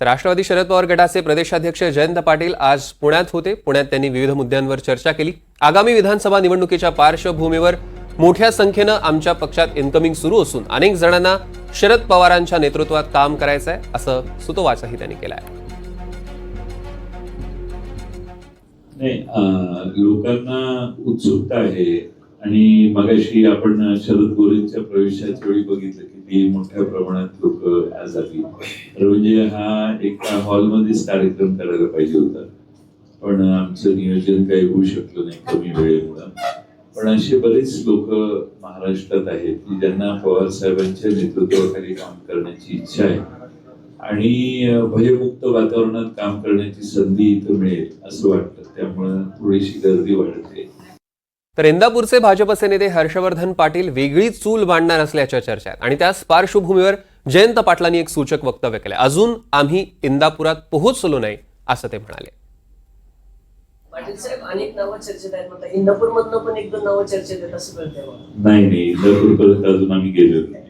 तर राष्ट्रवादी शरद पवार गटाचे प्रदेशाध्यक्ष जयंत पाटील आज पुण्यात होते. पुण्यात त्यांनी विविध मुद्द्यांवर चर्चा केली. आगामी विधानसभा निवडणुकीच्या पार्श्वभूमीवर मोठ्या संख्येनं आमच्या पक्षात इन्कमिंग सुरू असून अनेक जणांना शरद पवारांच्या नेतृत्वात काम करायचं आहे असं सुतोवाचही त्यांनी केलं आहे. लोकांना उत्सुकता आहे. आणि मगाशी आपण शरद गोरेंच्या प्रवेशाच्या वेळी बघितलं किती मोठ्या प्रमाणात लोक आज आली तर म्हणजे हा एका हॉलमध्येच कार्यक्रम करायला पाहिजे होता. पण आमचं नियोजन काही होऊ शकलं नाही कमी वेळेमुळं. पण असे बरेच लोक महाराष्ट्रात आहेत की ज्यांना पवार साहेबांच्या नेतृत्वाखाली काम करण्याची इच्छा आहे. आणि भयमुक्त वातावरणात काम करण्याची संधी इथं मिळेल असं वाटतं. त्यामुळं थोडीशी गर्दी वाढते. तर इंदापूरचे भाजपचे नेते हर्षवर्धन पाटील वेगळी चूल मांडणार असल्याच्या चर्चा आहेत आणि त्याच पार्श्वभूमीवर जयंत पाटलांनी एक सूचक वक्तव्य केलं. अजून आम्ही इंदापुरात पोहोचलो नाही असं ते म्हणाले. पाटील साहेब अनेक नावं चर्चेत आहेत म्हणतात इंदापूर मधनं पण एक दोन नावं चर्चेत आहेत असं कळतंय नाही नाही इंदापूरपर्यंत अजून आम्ही गेलो नाही.